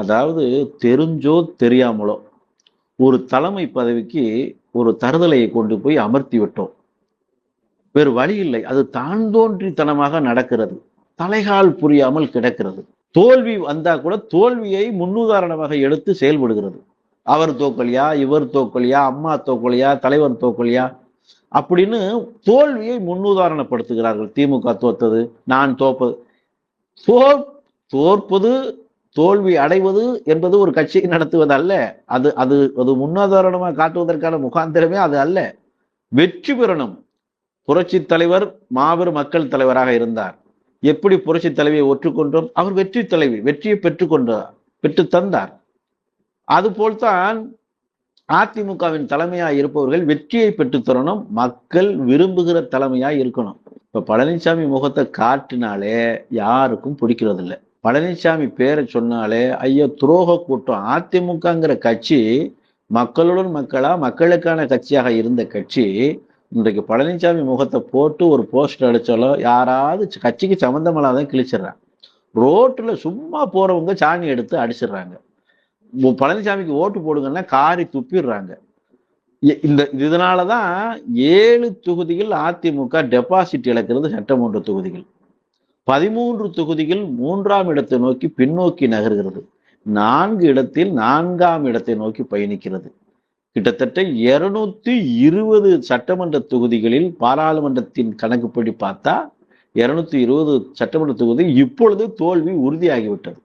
அதாவது தெரிஞ்சோ தெரியாமலோ ஒரு தலைமை பதவிக்கு ஒரு தருதலையை கொண்டு போய் அமர்த்தி விட்டோம். வேறு வழி இல்லை. அது தான் தோன்றித்தனமாக நடக்கிறது. தலைகால் புரியாமல் கிடக்கிறது. தோல்வி வந்தா கூட தோல்வியை முன்னுதாரணமாக எடுத்து செயல்படுகிறது. அவர் தோக்கலியா இவர் தோக்கலியா அம்மா தோக்கலியா தலைவர் தோக்கலியா அப்படின்னு தோல்வியை முன்னுதாரணப்படுத்துகிறார்கள். திமுக தோத்தது நான் தோப்பது. தோற் தோற்பது தோல்வி அடைவது என்பது ஒரு கட்சியை நடத்துவது அல்ல அது அது அது முன்னுதாரணமாக காட்டுவதற்கான முகாந்திரமே அது அல்ல. வெற்றி பெறணும். புரட்சி தலைவர் மாபெரும் மக்கள் தலைவராக இருந்தார். எப்படி புரட்சி தலைவியை ஒற்றுக்கொண்டோம்? அவர் வெற்றி தலைவி வெற்றியை பெற்றுக்கொண்டார் பெற்று தந்தார். அதுபோல்தான் அதிமுகவின் தலைமையா இருப்பவர்கள் வெற்றியை பெற்றுத்தரணும் மக்கள் விரும்புகிற தலைமையா இருக்கணும். இப்ப பழனிசாமி முகத்தை காட்டினாலே யாருக்கும் பிடிக்கிறது இல்லை பழனிசாமி பேரை சொன்னாலே ஐயோ துரோக கூட்டம். அதிமுகங்கிற கட்சி மக்களுடன் மக்களா மக்களுக்கான கட்சியாக இருந்த கட்சி இன்றைக்கு பழனிசாமி முகத்தை போட்டு ஒரு போஸ்டர் அடிச்சாலோ யாராவது கட்சிக்கு சம்மந்தமில்லாதான் கிழிச்சிடுறாங்க. ரோட்டில் சும்மா போறவங்க சாணி எடுத்து அடிச்சிடுறாங்க. பழனிசாமிக்கு ஓட்டு போடுங்கன்னா காரி துப்பிடுறாங்க. இந்த இதனாலதான் ஏழு தொகுதிகள் அதிமுக டெபாசிட் இழக்கிறது சட்டமன்ற தொகுதிகள். பதிமூன்று தொகுதிகள் மூன்றாம் இடத்தை நோக்கி பின்னோக்கி நகர்கிறது. நான்கு இடத்தில் நான்காம் இடத்தை நோக்கி பயணிக்கிறது. கிட்டத்தட்ட இருநூத்தி இருபது சட்டமன்ற தொகுதிகளில் பாராளுமன்றத்தின் கணக்குப்படி பார்த்தா இருநூத்தி இருபது சட்டமன்ற தொகுதி இப்பொழுது தோல்வி உறுதியாகிவிட்டது.